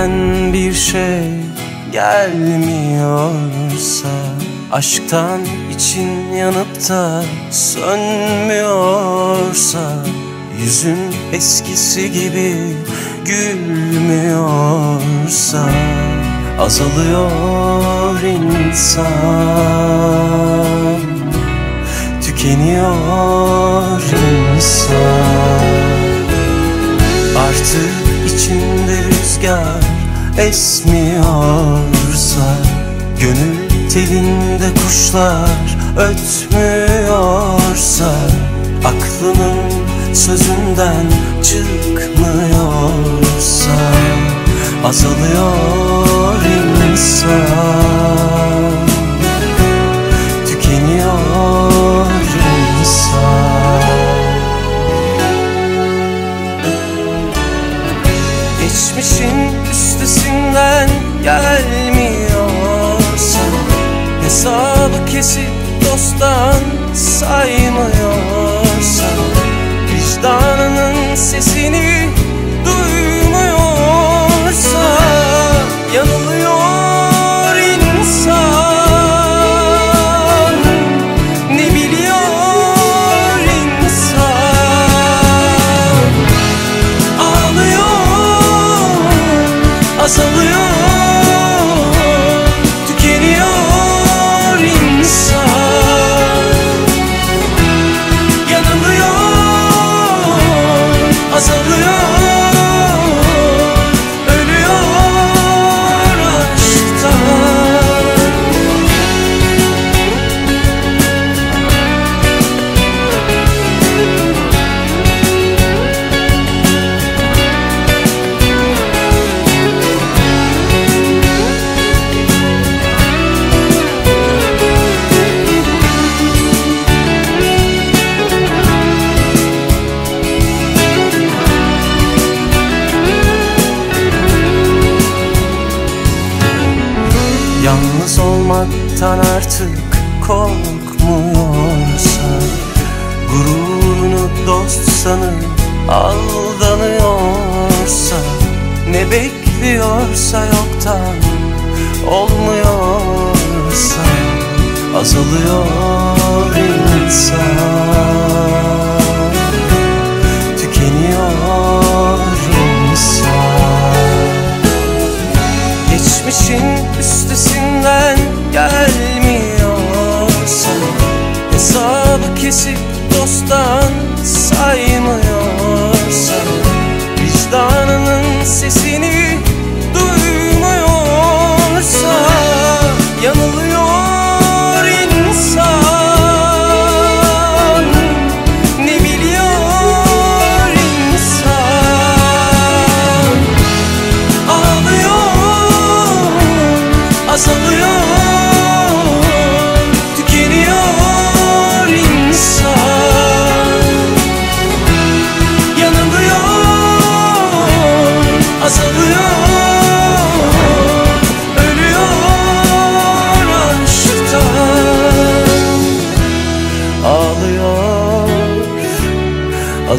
içinden bir şey gelmiyorsa Aşktan için yanıp da sönmüyorsa Yüzün eskisi gibi gülmüyorsa Azalıyor insan Tükeniyor insan. Artık esmiyorsa Gönül telinde kuşlar ötmüyorsa Aklının sözünden çıkmıyorsa Azalıyor insan üstesinden gelmiyorsa Hesabı kesip dosttan saymıyorsa Yalnız olmaktan artık korkmuyorsa Gururunu dost sanıp aldanıyorsa Ne bekliyorsa yoktan olmuyorsa Azalıyor insan üstesinden gelmiyorsa Hesabı kesip dosttan saymıyorsa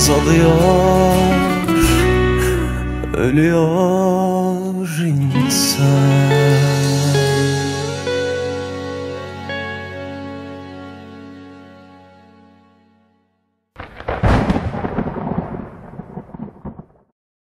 azalıyor Ölüyor insan.